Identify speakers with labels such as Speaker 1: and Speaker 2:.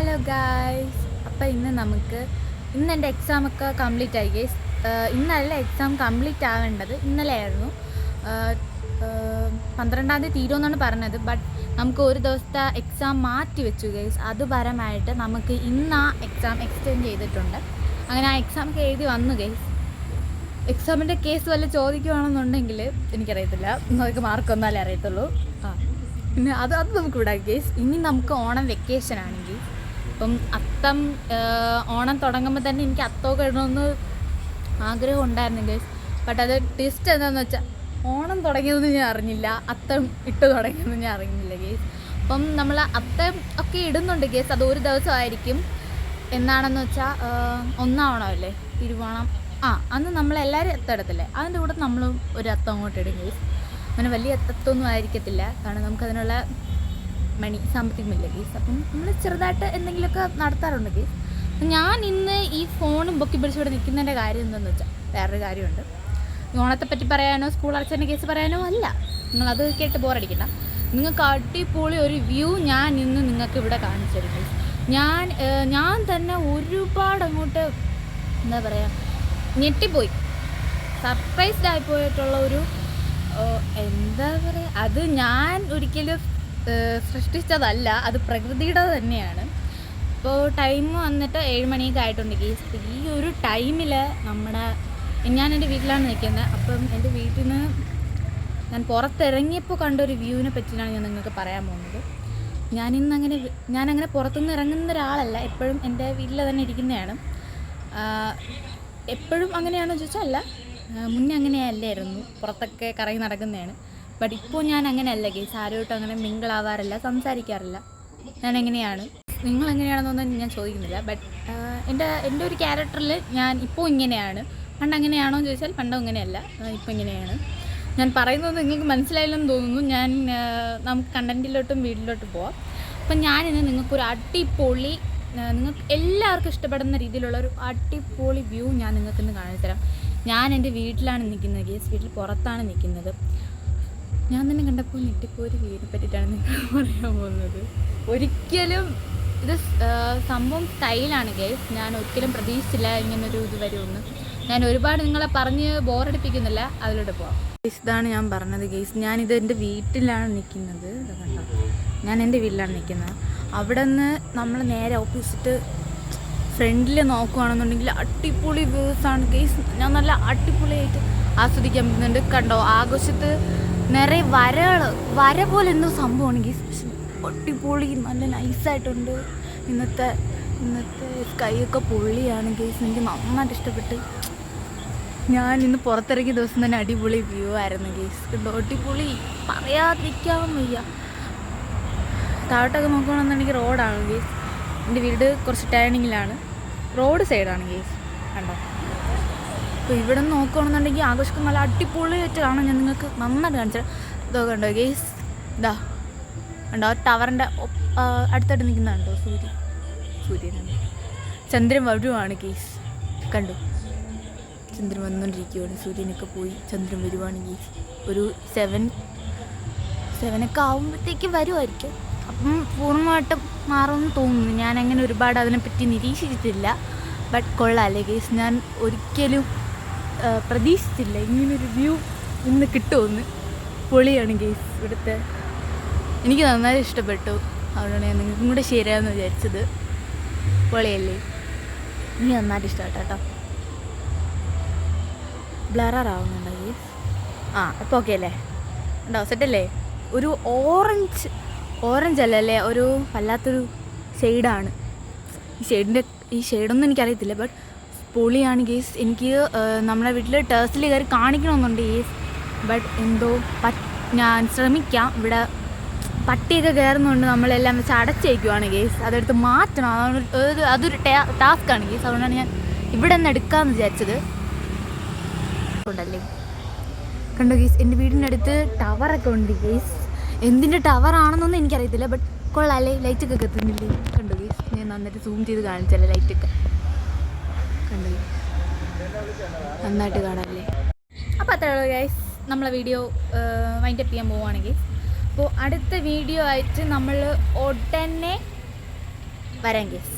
Speaker 1: Hello guys അപ്പോൾ ഇന്ന് നമുക്ക് ഇന്ന് എന്റെ എക്സാം ഒക്കെ കംപ്ലീറ്റ് ആയി ഗൈസ് ഇന്നല്ല എക്സാം കംപ്ലീറ്റ് ആവേണ്ടത് ഇന്നലെ ആയിരുന്നു പന്ത്രണ്ടാം തീയതി തീരുമെന്നാണ് പറഞ്ഞത്. ബട്ട് നമുക്ക് ഒരു ദിവസത്തെ എക്സാം മാറ്റി വെച്ചു ഗൈസ് അതുപരമായിട്ട് നമുക്ക് ഇന്ന് ആ എക്സാം എക്സ്റ്റെൻഡ് ചെയ്തിട്ടുണ്ട്. അങ്ങനെ ആ എക്സാം ഒക്കെ എഴുതി വന്നു ഗൈസ് എക്സാമിന്റെ കേസ് വല്ല ചോദിക്കുകയാണെന്നുണ്ടെങ്കിൽ എനിക്കറിയത്തില്ല. നമുക്ക് മാർക്ക് ഒന്നാലേ അറിയത്തുള്ളൂ. ആ പിന്നെ അത് അത് നമുക്ക് വിടാം ഗേസ് ഇനി നമുക്ക് ഓണം വെക്കേഷൻ ആണെങ്കിൽ ഇപ്പം അത്തം ഓണം തുടങ്ങുമ്പോൾ തന്നെ എനിക്ക് അത്തമൊക്കെ ഇടണമെന്ന് ആഗ്രഹം ഉണ്ടായിരുന്നു ഗൈസ് ബട്ട് അത് ട്വിസ്റ്റ് എന്താണെന്ന് വെച്ചാൽ ഓണം തുടങ്ങിയതെന്ന് ഞാൻ അറിഞ്ഞില്ല. അത്തം ഇട്ട് തുടങ്ങിയതെന്ന് ഞാൻ അറിഞ്ഞില്ല ഗേസ് അപ്പം നമ്മൾ അത്തം ഒക്കെ ഇടുന്നുണ്ട് ഗേസ് അത് ഒരു ദിവസമായിരിക്കും എന്നാണെന്ന് വെച്ചാൽ ഒന്നാവണമല്ലേ തിരുവോണം. ആ അന്ന് നമ്മളെല്ലാവരും അത്തം ഇടത്തില്ലേ? അതിന്റെ കൂടെ നമ്മളും ഒരു അത്തം അങ്ങോട്ട് ഇടും ഗേസ് അങ്ങനെ വലിയ അത്തത്തൊന്നും ആയിരിക്കത്തില്ല. കാരണം നമുക്കതിനുള്ള മണി സാമ്പത്തികമില്ല കേസ് അപ്പം നമ്മൾ ചെറുതായിട്ട് എന്തെങ്കിലുമൊക്കെ നടത്താറുണ്ട് കേസ് ഞാൻ ഇന്ന് ഈ ഫോണും പൊക്കി പിടിച്ചിവിടെ നിൽക്കുന്നതിന്റെ കാര്യം എന്താണെന്ന് വെച്ചാൽ വേറൊരു കാര്യമുണ്ട്. ഓണത്തെ പറ്റി പറയാനോ സ്കൂൾ അടച്ചതിന്റെ കേസ് പറയാനോ അല്ല. നിങ്ങളത് കേട്ട് ബോറടിക്കണ്ട. നിങ്ങൾക്ക് അടിപൊളി ഒരു വ്യൂ ഞാൻ ഇന്ന് നിങ്ങൾക്ക് ഇവിടെ കാണിച്ചു തരും കേസ് ഞാൻ ഞാൻ തന്നെ ഒരുപാട് അങ്ങോട്ട് എന്താ പറയുക ഞെട്ടിപ്പോയി. സർപ്രൈസ്ഡ് ആയി പോയിട്ടുള്ള ഒരു എന്താ പറയുക അത് ഞാൻ ഒരിക്കലും സൃഷ്ടിച്ചതല്ല അത് പ്രകൃതിയുടെ തന്നെയാണ്. ഇപ്പോൾ ടൈം വന്നിട്ട് ഏഴ് മണിയൊക്കെ ആയിട്ടുണ്ട്. ഈ ഒരു ടൈമിൽ നമ്മുടെ ഞാൻ എന്റെ വീട്ടിലാണ് നിൽക്കുന്നത്. അപ്പം എന്റെ വീട്ടിൽ നിന്ന് ഞാൻ പുറത്തിറങ്ങിയപ്പോൾ കണ്ട ഒരു വ്യൂവിനെ പറ്റിയാണ് ഞാൻ നിങ്ങൾക്ക് പറയാൻ പോകുന്നത്. ഞാൻ ഇന്ന് അങ്ങനെ അങ്ങനെ പുറത്തുനിന്ന് ഇറങ്ങുന്ന ഒരാളല്ല. എപ്പോഴും എന്റെ വീട്ടിൽ തന്നെ ഇരിക്കുന്നതാണ്. എപ്പോഴും അങ്ങനെയാണോ ചോദിച്ചാൽ അല്ല. മുന്നേ അങ്ങനെയല്ലായിരുന്നു. പുറത്തൊക്കെ കറങ്ങി നടക്കുന്നതാണ്. ബട്ട് ഇപ്പോൾ ഞാൻ അങ്ങനെയല്ല ഗേസ് ആരോട്ടും അങ്ങനെ മിങ്കിളാവാറില്ല സംസാരിക്കാറില്ല. ഞാൻ എങ്ങനെയാണ് നിങ്ങൾ എങ്ങനെയാണെന്നൊന്നും ഞാൻ ചോദിക്കുന്നില്ല. ബട്ട് എന്റെ എന്റെ ഒരു ക്യാരക്ടറിൽ ഞാൻ ഇപ്പോൾ ഇങ്ങനെയാണ്. പണ്ട് അങ്ങനെയാണോ എന്ന് ചോദിച്ചാൽ പണ്ടും ഇങ്ങനെയല്ല. ഇപ്പോൾ ഇങ്ങനെയാണ്. ഞാൻ പറയുന്നത് നിങ്ങൾക്ക് മനസ്സിലായില്ലെന്ന് തോന്നുന്നു. ഞാൻ നമുക്ക് കണ്ടന്റിലോട്ടും വീട്ടിലോട്ടും പോവാം. അപ്പം ഞാനിന്ന് നിങ്ങൾക്കൊരു അടിപൊളി നിങ്ങൾക്ക് എല്ലാവർക്കും ഇഷ്ടപ്പെടുന്ന രീതിയിലുള്ള ഒരു അടിപൊളി വ്യൂ ഞാൻ നിങ്ങൾക്കിന്ന് കാണിച്ചു തരാം. ഞാൻ എന്റെ വീട്ടിലാണ് നിൽക്കുന്നത് ഗേസ് വീട്ടിൽ പുറത്താണ് നിൽക്കുന്നത്. ഞാൻ തന്നെ കണ്ടപ്പോൾ ഞെട്ടിപ്പോയി ഒരു വീടിനെ പറ്റിയിട്ടാണ് നിങ്ങൾ പറയാൻ പോകുന്നത്. ഒരിക്കലും ഇത് സംഭവം സ്റ്റൈലാണ് ഗേസ് ഞാൻ ഒരിക്കലും പ്രതീക്ഷിച്ചില്ല ഇങ്ങനൊരു ഇത് വരുമെന്ന്. ഞാൻ ഒരുപാട് നിങ്ങളെ പറഞ്ഞ് ബോറടിപ്പിക്കുന്നില്ല. അതിലൂടെ പോവാം. ഇതാണ് ഞാൻ പറഞ്ഞത് ഗേസ് ഞാനിത് എന്റെ വീട്ടിലാണ് നിൽക്കുന്നത്. കണ്ടോ? ഞാൻ എന്റെ വീട്ടിലാണ് നിൽക്കുന്നത്. അവിടെ നിന്ന് നമ്മൾ നേരെ ഓപ്പോസിറ്റ് ഫ്രണ്ടിൽ നോക്കുകയാണെന്നുണ്ടെങ്കിൽ അടിപൊളി വ്യൂസ് ആണ്. ഗേസ് ഞാൻ നല്ല അടിപൊളിയായിട്ട് ആസ്വദിക്കാൻ പറ്റുന്നുണ്ട് കണ്ടോ ആഘോഷത്ത് നിറയെ വരകൾ വര പോലെ എന്തോ സംഭവമാണ് ഗെയ്സ് അടിപൊളി നല്ല നൈസായിട്ടുണ്ട് ഇന്നത്തെ ഇന്നത്തെ കൈയൊക്കെ പൊള്ളിയാണ് ഗെയ്സ് എനിക്ക് നന്നായിട്ട് ഇഷ്ടപ്പെട്ട് ഞാൻ ഇന്ന് പുറത്തിറങ്ങിയ ദിവസം തന്നെ അടിപൊളി വ്യൂ ആയിരുന്നു ഗെയ്സ് കണ്ടോ അടിപൊളി. പറയാതിരിക്കാൻ വയ്യ. താഴോട്ടൊക്കെ നോക്കുകയാണെന്നുണ്ടെങ്കിൽ റോഡാണ് ഗെയ്സ് എന്റെ വീട് കുറച്ച് ടേണിങ്ങിലാണ് റോഡ് സൈഡാണ് ഗേസ്. കണ്ടോ? അപ്പോൾ ഇവിടെ നിന്ന് നോക്കുകയാണെന്നുണ്ടെങ്കിൽ ആഘോഷിക്കും നല്ല അടിപൊളിയായിട്ട് കാണാൻ ഞാൻ നിങ്ങൾക്ക് നന്നായിട്ട് കാണിച്ചത്. ഇതോ കണ്ടോ ഗേസ്? ഇതാ. കണ്ടോ ടവറിന്റെ അടുത്തായിട്ട് നിൽക്കുന്നുണ്ടോ സൂര്യൻ സൂര്യനാണ് ചന്ദ്രൻ വരുവാണ് ഗേസ്. കണ്ടു? ചന്ദ്രൻ വന്നുകൊണ്ടിരിക്കുകയാണ് സൂര്യനൊക്കെ പോയി ചന്ദ്രൻ വരുവാണ് ഗേസ്. ഒരു സെവൻ സെവനൊക്കെ ആകുമ്പോഴത്തേക്ക് വരുമായിരിക്കും അപ്പം പൂർണമായിട്ടും മാറുമെന്ന് തോന്നുന്നു. ഞാൻ അങ്ങനെ ഒരുപാട് അതിനെപ്പറ്റി നിരീക്ഷിച്ചിട്ടില്ല. ബട്ട് കൊള്ളാമല്ലേ കേസ് ഞാൻ ഒരിക്കലും പ്രതീക്ഷിച്ചില്ല ഇങ്ങനൊരു വ്യൂ ഇന്ന് കിട്ടുമെന്ന്. പൊളിയാണ് കേസ് ഇവിടുത്തെ. എനിക്ക് നന്നായി ഇഷ്ടപ്പെട്ടു. അതുകൊണ്ടാണ് ഞാൻ നിങ്ങൾക്കും കൂടെ ശരിയാന്ന് വിചാരിച്ചത്. പൊളിയല്ലേ? എനിക്ക് നന്നായിട്ട് ഇഷ്ടപ്പെട്ടു കേട്ടോ ബ്ലറാറാവുന്നുണ്ടോ കേസ് ആ ഇപ്പോൾ ഓക്കെ അല്ലേ? ഉണ്ടോ സെറ്റല്ലേ ഒരു ഓറഞ്ച് ഓറഞ്ച് അല്ലല്ലേ ഒരു വല്ലാത്തൊരു ഷെയ്ഡാണ് ഈ ഷെയ്ഡിന്റെ ഈ ഷെയ്ഡൊന്നും എനിക്കറിയത്തില്ല ബട്ട് പൊളിയാണ് ഗേസ് എനിക്ക് നമ്മുടെ വീട്ടിൽ ടേഴ്സിൽ കയറി കാണിക്കണമെന്നുണ്ട് ഗേസ് ബട്ട് എന്തോ ഞാൻ ശ്രമിക്കാം. ഇവിടെ പട്ടിയൊക്കെ കയറുന്നുണ്ട്. നമ്മളെല്ലാം വെച്ച് അടച്ചേക്കുവാണ് ഗേസ് അതെടുത്ത് മാറ്റണം. അതാണ് അതൊരു ടാസ്ക്കാണ് ഗേസ് അതുകൊണ്ടാണ് ഞാൻ ഇവിടെ നിന്ന് എടുക്കാമെന്ന് വിചാരിച്ചത്. ഉണ്ടല്ലേ? കണ്ടോ ഗീസ് എന്റെ വീടിന്റെ അടുത്ത് ടവറൊക്കെ ഉണ്ട് ഗീസ് എന്തിന്റെ ടവർ ആണെന്നൊന്നും എനിക്കറിയത്തില്ല ബട്ട് കൊള്ളാല്ലേ ലൈറ്റൊക്കെ കത്തുന്നില്ലേ? കണ്ടു ഞാൻ നന്നായിട്ട് സൂം ചെയ്ത് കാണിച്ചല്ലേ ലൈറ്റൊക്കെ ഒക്കെ? കണ്ടു നന്നായിട്ട് കാണാല്ലേ? അപ്പോൾ അത്രേ ഗൈസ് നമ്മളെ വീഡിയോ വൈൻഡപ്പ് ചെയ്യാൻ പോവുകയാണെങ്കിൽ. അപ്പോൾ അടുത്ത വീഡിയോ ആയിട്ട് നമ്മൾ ഉടനെ വരാം ഗേസ്